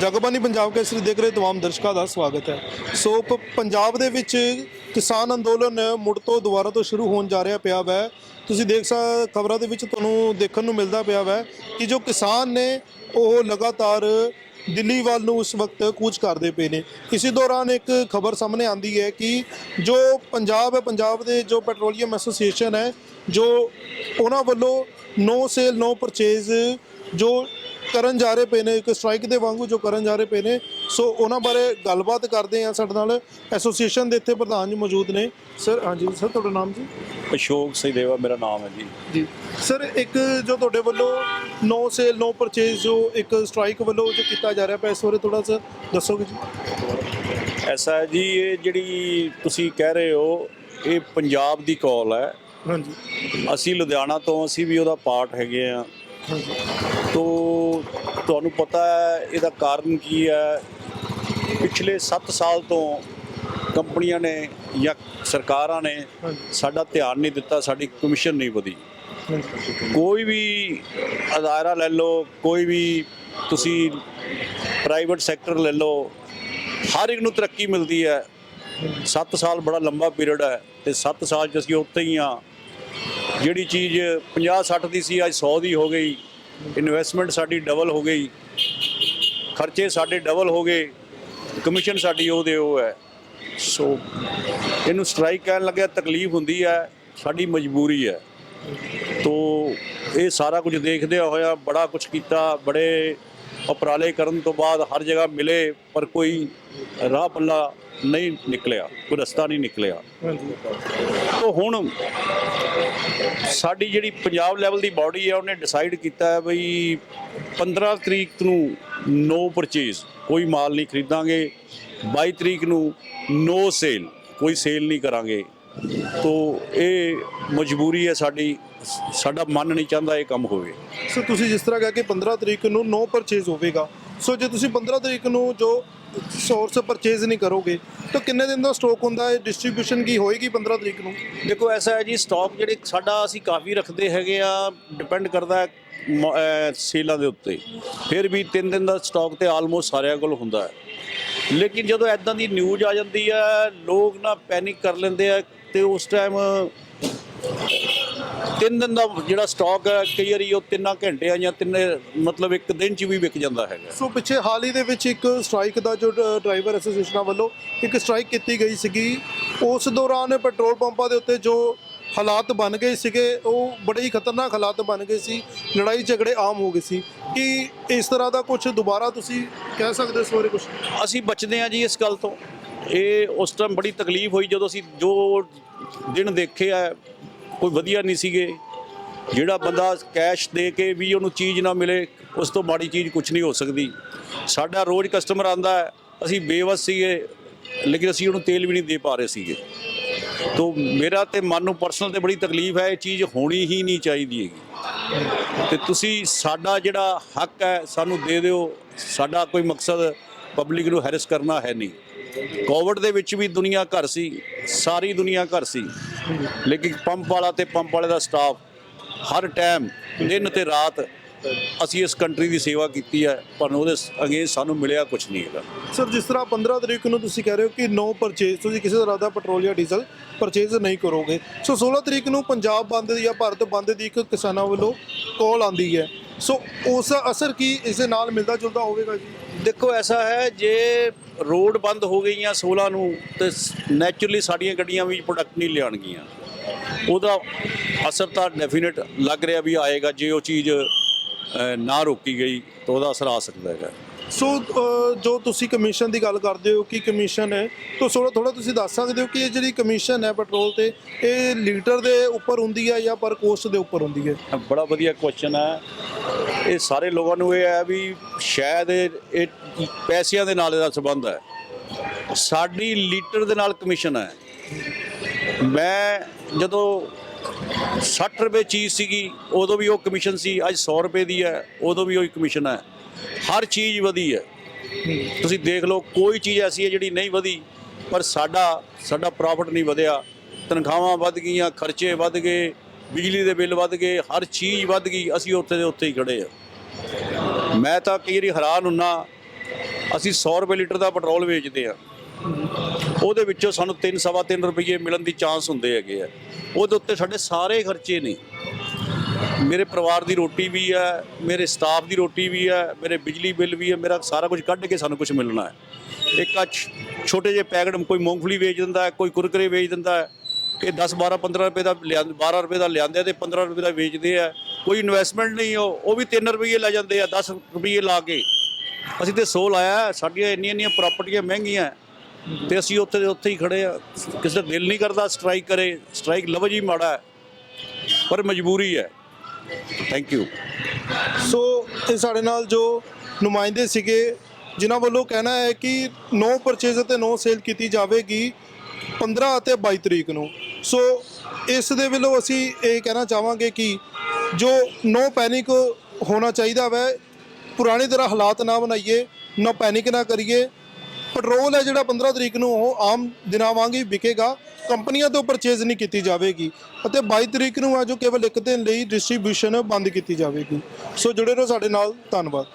ਜਗਬਾਨੀ ਪੰਜਾਬ ਕੇਸਰੀ ਦੇਖ ਰਹੇ ਤਮਾਮ ਦਰਸ਼ਕਾਂ ਦਾ ਸਵਾਗਤ ਹੈ। ਸੋ ਪ- ਪੰਜਾਬ ਦੇ ਵਿੱਚ ਕਿਸਾਨ ਅੰਦੋਲਨ ਮੁੜ ਤੋਂ ਦੁਬਾਰਾ ਤੋਂ ਸ਼ੁਰੂ ਹੋਣ ਜਾ ਰਿਹਾ ਪਿਆ ਵੈ। ਤੁਸੀਂ ਦੇਖ ਸਕ ਖਬਰਾਂ ਦੇ ਵਿੱਚ ਤੁਹਾਨੂੰ ਦੇਖਣ ਨੂੰ ਮਿਲਦਾ ਪਿਆ ਵੈ ਕਿ ਜੋ ਕਿਸਾਨ ਨੇ ਉਹ ਲਗਾਤਾਰ ਦਿੱਲੀ ਵੱਲ ਨੂੰ ਉਸ ਵਕਤ ਕੂਚ ਕਰਦੇ ਪਏ ਨੇ। ਇਸੇ ਦੌਰਾਨ ਇੱਕ ਖਬਰ ਸਾਹਮਣੇ ਆਂਦੀ ਹੈ ਕਿ ਜੋ ਪੰਜਾਬ ਹੈ, ਪੰਜਾਬ ਦੇ ਜੋ ਪੈਟਰੋਲੀਅਮ ਐਸੋਸੀਏਸ਼ਨ ਹੈ, ਜੋ ਉਹਨਾਂ ਵੱਲੋਂ ਨੋ ਸੇਲ, ਨੋ ਪਰਚੇਜ਼ ਜੋ ਕਰਨ ਜਾ ਰਹੇ ਪਏ ਨੇ ਇੱਕ ਸਟ੍ਰਾਈਕ ਦੇ ਵਾਂਗੂ ਜੋ ਕਰਨ ਜਾ ਰਹੇ ਪਏ ਨੇ। ਸੋ ਉਹਨਾਂ ਬਾਰੇ ਗੱਲਬਾਤ ਕਰਦੇ ਆ ਸਾਡੇ ਨਾਲ। ਐਸੋਸੀਏਸ਼ਨ ਦੇ ਇੱਥੇ ਪ੍ਰਧਾਨ ਜੀ ਮੌਜੂਦ ਨੇ। ਸਰ ਹਾਂਜੀ ਸਰ ਤੁਹਾਡਾ ਨਾਮ ਜੀ? ਅਸ਼ੋਕ ਸਹੀਦੇਵਾ ਮੇਰਾ ਨਾਮ ਹੈ ਜੀ। ਜੀ। ਸਰ ਇੱਕ ਜੋ ਤੁਹਾਡੇ ਵੱਲੋਂ ਨੋ ਸੇਲ ਨੋ ਪਰਚੇਜ਼ ਜੋ ਇੱਕ ਸਟ੍ਰਾਈਕ ਵੱਲੋਂ ਜੋ ਕੀਤਾ ਜਾ ਰਿਹਾ ਪਿਆ ਇਸ ਬਾਰੇ ਥੋੜਾ ਜਿਹਾ ਦੱਸੋਗੇ ਜੀ? ਐਸਾ ਹੈ ਜੀ ਇਹ ਜਿਹੜੀ ਤੁਸੀਂ ਕਹਿ ਰਹੇ ਹੋ ਇਹ ਪੰਜਾਬ ਦੀ ਕਾਲ ਹੈ। ਹਾਂਜੀ। ਅਸੀਂ ਲੁਧਿਆਣਾ ਤੋਂ ਅਸੀਂ ਵੀ ਉਹਦਾ ਪਾਰਟ ਹੈਗੇ ਆ ਤੁਹਾਨੂੰ ਪਤਾ ਹੈ ਇਹਦਾ ਕਾਰਨ ਕੀ ਹੈ? ਪਿਛਲੇ 7 ਸਾਲ ਤੋਂ ਕੰਪਨੀਆਂ ਨੇ ਜਾਂ ਸਰਕਾਰਾਂ ਨੇ ਸਾਡਾ ਧਿਆਨ ਨਹੀਂ ਦਿੱਤਾ ਸਾਡੀ ਕਮਿਸ਼ਨ ਨਹੀਂ ਵਧੀ। ਕੋਈ ਵੀ ਅਦਾਰਾ ਲੈ ਲਓ ਕੋਈ ਵੀ ਤੁਸੀਂ ਪ੍ਰਾਈਵੇਟ ਸੈਕਟਰ ਲੈ ਲਓ ਹਰ ਇੱਕ ਨੂੰ ਤਰੱਕੀ ਮਿਲਦੀ ਹੈ। 7 ਸਾਲ ਬੜਾ ਲੰਬਾ ਪੀਰੀਅਡ ਹੈ ਤੇ 7 ਸਾਲ ਚ ਅਸੀਂ ਉੱਥੇ ਹੀ ਆ ਜਿਹੜੀ ਚੀਜ਼ 50 60 ਦੀ ਸੀ ਅੱਜ 100 ਦੀ ਹੋ ਗਈ। ਇਨਵੈਸਟਮੈਂਟ ਸਾਡੀ ਡਬਲ ਹੋ ਗਈ। ਖਰਚੇ ਸਾਡੇ ਡਬਲ ਹੋ ਗਏ। ਕਮਿਸ਼ਨ ਸਾਡੀ ਉਹਦੇ ਉਹ ਹੈ। ਸੋ ਇਹਨੂੰ ਸਟ੍ਰਾਈਕ ਕਰਨ ਲੱਗਿਆ, ਤਕਲੀਫ ਹੁੰਦੀ ਹੈ, ਸਾਡੀ ਮਜਬੂਰੀ ਹੈ। ਤੋ, ਇਹ ਸਾਰਾ ਕੁਝ ਦੇਖਦੇ ਹੋਇਆ ਬੜਾ ਕੁਝ ਕੀਤਾ, ਬੜੇ ਉਪਰਾਲੇ ਕਰਨ ਤੋਂ ਬਾਅਦ ਹਰ ਜਗ੍ਹਾ ਮਿਲੇ ਪਰ ਕੋਈ ਰਾਹ ਪੱਲਾ ਨਹੀਂ ਨਿਕਲਿਆ ਕੋਈ ਰਸਤਾ ਨਹੀਂ ਨਿਕਲਿਆ। ਤੋ ਹੁਣ ਸਾਡੀ ਜਿਹੜੀ ਪੰਜਾਬ ਲੈਵਲ ਦੀ ਬਾਡੀ ਹੈ ਉਹਨੇ ਡਿਸਾਈਡ ਕੀਤਾ ਹੈ ਬਈ 15 ਤਰੀਕ ਨੂੰ ਨੋ ਪਰਚੇਜ਼ ਕੋਈ ਮਾਲ ਨਹੀਂ ਖਰੀਦਾਂਗੇ। 22 ਤਰੀਕ ਨੂੰ ਨੋ ਸੇਲ ਕੋਈ ਸੇਲ ਨਹੀਂ ਕਰਾਂਗੇ। ਤੋ ਇਹ ਮਜਬੂਰੀ ਹੈ ਸਾਡੀ ਸਾਡਾ ਮਨ ਨਹੀਂ ਚਾਹੁੰਦਾ ਇਹ ਕੰਮ ਹੋਵੇ। ਸੋ ਤੁਸੀਂ ਜਿਸ ਤਰ੍ਹਾਂ ਕਿਹਾ ਕਿ 15 ਤਰੀਕ ਨੂੰ ਨੋ ਪਰਚੇਜ਼ ਹੋਵੇਗਾ। ਸੋ ਜੇ ਤੁਸੀਂ 15 ਤਰੀਕ ਨੂੰ ਜੋ ਸੋਰਸ ਪਰਚੇਜ਼ ਨਹੀਂ ਕਰੋਗੇ ਤਾਂ ਕਿੰਨੇ ਦਿਨ ਦਾ ਸਟਾਕ ਹੁੰਦਾ ਹੈ? ਡਿਸਟ੍ਰੀਬਿਊਸ਼ਨ ਕੀ ਹੋਏਗੀ 15 ਤਰੀਕ ਨੂੰ? ਦੇਖੋ ਐਸਾ ਹੈ ਜੀ ਸਟਾਕ ਜਿਹੜੇ ਸਾਡਾ ਅਸੀਂ ਕਾਫੀ ਰੱਖਦੇ ਹੈਗੇ ਆ ਡਿਪੈਂਡ ਕਰਦਾ ਹੈ ਸੇਲਾਂ ਦੇ ਉੱਤੇ। ਫਿਰ ਵੀ 3 ਦਿਨ ਦਾ ਸਟਾਕ ਤੇ ਆਲਮੋਸਟ ਸਾਰਿਆਂ ਕੋਲ ਹੁੰਦਾ ਹੈ। ਲੇਕਿਨ ਜਦੋਂ ਐਦਾਂ ਦੀ ਨਿਊਜ਼ ਆ ਜਾਂਦੀ ਹੈ ਲੋਕ ਨਾ ਪੈਨਿਕ ਕਰ ਲੈਂਦੇ ਆ ਤੇ ਉਸ ਟਾਈਮ ਤਿੰਨ ਦਿਨ ਦਾ ਜਿਹੜਾ ਸਟਾਕ ਹੈ ਕਈ ਵਾਰੀ ਉਹ ਤਿੰਨਾਂ ਘੰਟਿਆਂ ਜਾਂ ਤਿੰਨੇ ਮਤਲਬ ਇੱਕ ਦਿਨ ਚ ਵੀ ਵਿਕ ਜਾਂਦਾ ਹੈਗਾ। ਸੋ ਪਿੱਛੇ ਹਾਲ ਹੀ ਦੇ ਵਿੱਚ ਇੱਕ ਸਟ੍ਰਾਈਕ ਦਾ ਜੋ ਡਰਾਈਵਰ ਐਸੋਸੀਏਸ਼ਨਾਂ ਵੱਲੋਂ ਇੱਕ ਸਟ੍ਰਾਈਕ ਕੀਤੀ ਗਈ ਸੀਗੀ। ਉਸ ਦੌਰਾਨ ਪੈਟਰੋਲ ਪੰਪਾਂ ਦੇ ਉੱਤੇ ਜੋ ਹਾਲਾਤ ਬਣ ਗਏ ਸੀਗੇ ਉਹ ਬੜੇ ਹੀ ਖਤਰਨਾਕ ਹਾਲਾਤ ਬਣ ਗਏ ਸੀ। ਲੜਾਈ ਝਗੜੇ ਆਮ ਹੋ ਗਏ ਸੀ। ਕਿ ਇਸ ਤਰ੍ਹਾਂ ਦਾ ਕੁਝ ਦੁਬਾਰਾ ਤੁਸੀਂ ਕਹਿ ਸਕਦੇ ਹੋ ਇਸ ਬਾਰੇ ਕੁਝ ਅਸੀਂ ਬਚਦੇ ਹਾਂ ਜੀ ਇਸ ਗੱਲ ਤੋਂ। ਇਹ ਉਸ ਟਾਈਮ ਬੜੀ ਤਕਲੀਫ ਹੋਈ ਜਦੋਂ ਅਸੀਂ ਜੋ ਦਿਨ ਦੇਖੇ ਆ, ਕੋਈ ਵਧੀਆ ਨਹੀਂ ਸੀਗੇ। ਜਿਹੜਾ ਬੰਦਾ ਕੈਸ਼ ਦੇ ਕੇ ਵੀ ਉਹਨੂੰ ਚੀਜ਼ ਨਾ ਮਿਲੇ, ਉਸ ਤੋਂ ਮਾੜੀ ਚੀਜ਼ ਕੁਝ ਨਹੀਂ ਹੋ ਸਕਦੀ। ਸਾਡਾ ਰੋਜ਼ ਕਸਟਮਰ ਆਂਦਾ ਹੈ, ਅਸੀਂ ਬੇਵਸ ਸੀਗੇ, ਲੇਕਿਨ ਅਸੀਂ ਉਹਨੂੰ ਤੇਲ ਵੀ ਨਹੀਂ ਦੇ ਪਾ ਰਹੇ ਸੀਗੇ। ਤੋ ਮੇਰਾ ਤੇ ਮਨ ਨੂੰ ਪਰਸਨਲ ਤੇ ਬੜੀ ਤਕਲੀਫ ਹੈ, ਇਹ ਚੀਜ਼ ਹੋਣੀ ਹੀ ਨਹੀਂ ਚਾਹੀਦੀ ਹੈਗੀ। ਤੇ ਤੁਸੀਂ ਸਾਡਾ ਜਿਹੜਾ ਹੱਕ ਹੈ, ਸਾਨੂੰ ਦੇ ਦਿਓ। ਸਾਡਾ ਕੋਈ ਮਕਸਦ ਪਬਲਿਕ ਨੂੰ ਹੈਰਸ ਕਰਨਾ ਹੈ ਨਹੀਂ। ਕੋਵਿਡ ਦੇ ਵਿੱਚ ਵੀ ਦੁਨੀਆ ਘਰ ਸੀ, ਸਾਰੀ ਦੁਨੀਆ ਘਰ ਸੀ। ਲੇਕਿਨ ਪੰਪ ਵਾਲਾ ਤੇ ਪੰਪ ਵਾਲੇ ਦਾ ਸਟਾਫ ਹਰ ਟਾਈਮ ਦਿਨ ਤੇ ਰਾਤ ਅਸੀਂ ਇਸ ਕੰਟਰੀ ਦੀ ਸੇਵਾ ਕੀਤੀ ਹੈ, ਪਰ ਉਹਦੇ ਅਗੇਂਸਟ ਸਾਨੂੰ ਮਿਲਿਆ ਕੁਝ ਨਹੀਂ ਹੈਗਾ। ਸਰ, ਜਿਸ ਤਰ੍ਹਾਂ 15 ਤਰੀਕ ਨੂੰ ਤੁਸੀਂ ਕਹਿ ਰਹੇ ਹੋ ਕਿ ਨੋ ਪਰਚੇਜ਼ ਤੁਸੀਂ ਕਿਸੇ ਤਰ੍ਹਾਂ ਦਾ ਪੈਟਰੋਲ ਜਾਂ ਡੀਜ਼ਲ ਪਰਚੇਜ਼ ਨਹੀਂ ਕਰੋਗੇ। ਸੋ 16 ਤਰੀਕ ਨੂੰ ਪੰਜਾਬ ਬੰਦ ਜਾਂ ਭਾਰਤ ਬੰਦ ਦੀ ਇੱਕ ਕਿਸਾਨਾਂ ਵੱਲੋਂ ਕਾਲ ਆਂਦੀ ਹੈ। ਸੋ ਉਸ ਅਸਰ ਕੀ ਇਸ ਦੇ ਨਾਲ ਮਿਲਦਾ ਜੁਲਦਾ ਹੋਵੇਗਾ ਜੀ? ਦੇਖੋ ਐਸਾ ਹੈ ਜੇ ਰੋਡ ਬੰਦ ਹੋ ਗਈਆਂ 16 ਨੂੰ ਤੇ ਨੈਚੁਰਲੀ ਸਾਡੀਆਂ ਗੱਡੀਆਂ ਵੀ ਪ੍ਰੋਡਕਟ ਨਹੀਂ ਲਿਆਣਗੀਆਂ ਉਹਦਾ ਅਸਰ ਤਾਂ ਡੈਫੀਨਿਟ ਲੱਗ ਰਿਹਾ ਵੀ ਆਏਗਾ ਜੇ ਉਹ ਚੀਜ਼ ਨਾ ਰੋਕੀ ਗਈ ਤਾਂ ਉਹਦਾ ਅਸਰ ਆ ਸਕਦਾ ਹੈਗਾ। ਸੋ ਜੋ ਤੁਸੀਂ ਕਮਿਸ਼ਨ ਦੀ ਗੱਲ ਕਰਦੇ ਹੋ ਕਿ ਕਮਿਸ਼ਨ ਹੈ? ਤਾਂ ਥੋੜਾ ਥੋੜਾ ਤੁਸੀਂ ਦੱਸ ਸਕਦੇ ਹੋ ਕਿ ਇਹ ਜਿਹੜੀ ਕਮਿਸ਼ਨ ਹੈ ਪੈਟਰੋਲ ਤੇ ਇਹ ਲੀਟਰ ਦੇ ਉੱਪਰ ਹੁੰਦੀ ਹੈ ਜਾਂ ਪਰ ਕੋਸਟ ਦੇ ਉੱਪਰ ਹੁੰਦੀ ਹੈ? ਬੜਾ ਵਧੀਆ ਕੁਐਸਚਨ ਹੈ। ਇਹ ਸਾਰੇ ਲੋਕਾਂ ਨੂੰ ਇਹ ਹੈ ਵੀ ਸ਼ਾਇਦ ਇਹ ਇਹ ਪੈਸਿਆਂ ਦੇ ਨਾਲ ਇਹਦਾ ਸੰਬੰਧ ਹੈ। ਸਾਡੀ ਲੀਟਰ ਦੇ ਨਾਲ ਕਮਿਸ਼ਨ ਹੈ। ਮੈਂ ਜਦੋਂ 60 ਰੁਪਏ ਚੀਜ਼ ਸੀਗੀ, ਉਦੋਂ ਵੀ ਉਹ ਕਮਿਸ਼ਨ ਸੀ, ਅੱਜ 100 ਰੁਪਏ ਦੀ ਹੈ, ਉਦੋਂ ਵੀ ਉਹੀ ਕਮਿਸ਼ਨ ਹੈ। ਹਰ ਚੀਜ਼ ਵਧੀ ਹੈ। ਤੁਸੀਂ ਦੇਖ ਲਓ, ਕੋਈ ਚੀਜ਼ ਐਸੀ ਹੈ ਜਿਹੜੀ ਨਹੀਂ ਵਧੀ, ਪਰ ਸਾਡਾ ਸਾਡਾ ਪ੍ਰੋਫਿਟ ਨਹੀਂ ਵਧਿਆ। ਤਨਖਾਹਾਂ ਵੱਧ ਗਈਆਂ, ਖਰਚੇ ਵੱਧ ਗਏ ਬਿਜਲੀ ਦੇ ਬਿੱਲ ਵੱਧ ਗਏ, ਹਰ ਚੀਜ਼ ਵੱਧ ਗਈ, ਅਸੀਂ ਉੱਥੇ ਦੇ ਉੱਥੇ ਹੀ ਖੜੇ ਆ ਮੈਂ ਤਾਂ ਕਈ ਵਾਰੀ ਹੈਰਾਨ ਹੁੰਨਾ, ਅਸੀਂ 100 ਰੁਪਏ ਲੀਟਰ ਦਾ ਪੈਟਰੋਲ ਵੇਚਦੇ ਆ ਉਹਦੇ ਵਿੱਚੋਂ ਸਾਨੂੰ 3 ਸਵਾ 3 ਰੁਪਏ ਮਿਲਣ ਦੀ ਚਾਂਸ ਹੁੰਦੇ ਹੈਗੇ ਆ। ਉਹਦੇ ਉੱਤੇ ਸਾਡੇ ਸਾਰੇ ਖਰਚੇ ਨੇ। ਮੇਰੇ ਪਰਿਵਾਰ ਦੀ ਰੋਟੀ ਵੀ ਹੈ, ਮੇਰੇ ਸਟਾਫ ਦੀ ਰੋਟੀ ਵੀ ਹੈ, ਮੇਰੇ ਬਿਜਲੀ ਬਿੱਲ ਵੀ ਹੈ, ਮੇਰਾ ਸਾਰਾ ਕੁਝ ਕੱਢ ਕੇ ਸਾਨੂੰ ਕੁਝ ਮਿਲਣਾ ਹੈ। ਇੱਕ ਆ ਛੋਟੇ ਜਿਹੇ ਪੈਕਟ ਕੋਈ ਮੂੰਗਫਲੀ ਵੇਚ ਦਿੰਦਾ ਕੋਈ ਕੁਰਕਰੇ ਵੇਚ ਦਿੰਦਾ ਕਿ ਇਹ 10 12 15 ਰੁਪਏ ਦਾ ਲਿਆਂ 12 ਰੁਪਏ ਦਾ ਲਿਆਂਦੇ ਆ ਤੇ 15 ਰੁਪਏ ਦਾ ਵੇਚਦੇ ਆ। ਕੋਈ ਇਨਵੈਸਟਮੈਂਟ ਨਹੀਂ ਉਹ ਉਹ ਵੀ 3 ਰੁਪਏ ਲੈ ਜਾਂਦੇ ਆ 10 ਰੁਪਏ ਲਾ ਕੇ। ਅਸੀਂ ਤੇ 100 ਲਾਇਆ ਸਾਡੀਆਂ ਇੰਨੀਆਂ ਇੰਨੀਆਂ ਪ੍ਰਾਪਰਟੀਆਂ ਮਹਿੰਗੀਆਂ। ਹੈ, ਤੇ ਅਸੀਂ ਉੱਥੇ ਦੇ ਉੱਥੇ ਹੀ ਖੜੇ ਆ। ਕਿਸੇ ਦਾ ਦਿਲ ਨਹੀਂ ਕਰਦਾ ਸਟ੍ਰਾਈਕ ਕਰੇ ਸਟ੍ਰਾਈਕ ਲਫ਼ਜ਼ ਹੀ ਮਾੜਾ। ਹੈ ਪਰ ਮਜਬੂਰੀ ਹੈ। ਥੈਂਕ ਯੂ ਸੋ ਇਹ ਸਾਡੇ ਨਾਲ ਜੋ ਨੁਮਾਇੰਦੇ ਸੀਗੇ ਜਿਨ੍ਹਾਂ ਵੱਲੋਂ ਕਹਿਣਾ ਹੈ ਕਿ ਨੋ ਪਰਚੇਜ਼ ਅਤੇ ਨੋ ਸੇਲ ਕੀਤੀ ਜਾਵੇਗੀ 15 ਅਤੇ 22 ਤਰੀਕ ਨੂੰ। ਸੋ ਇਸ ਦੇ ਵੱਲੋਂ ਅਸੀਂ ਇਹ ਕਹਿਣਾ ਚਾਹਾਂਗੇ ਕਿ ਜੋ ਨੋ ਪੈਨਿਕ ਹੋਣਾ ਚਾਹੀਦਾ ਵੈ, ਪੁਰਾਣੀ ਤਰ੍ਹਾਂ ਹਾਲਾਤ ਨਾ ਬਣਾਈਏ, ਨਾ ਪੈਨਿਕ ਨਾ ਕਰੀਏ। ਪੈਟਰੋਲ ਹੈ ਜਿਹੜਾ 15 ਤਰੀਕ ਨੂੰ ਉਹ ਆਮ ਦਿਨਾਂ ਵਾਂਗ ਹੀ ਵਿਕੇਗਾ, ਕੰਪਨੀਆਂ ਤੋਂ ਪਰਚੇਜ਼ ਨਹੀਂ ਕੀਤੀ ਜਾਵੇਗੀ ਅਤੇ 22 ਤਰੀਕ ਨੂੰ ਆ ਜੋ ਕੇਵਲ ਇੱਕ ਦਿਨ ਲਈ ਡਿਸਟ੍ਰੀਬਿਊਸ਼ਨ ਬੰਦ ਕੀਤੀ ਜਾਵੇਗੀ। ਸੋ ਜੁੜੇ ਰਹੋ ਸਾਡੇ ਨਾਲ, ਧੰਨਵਾਦ।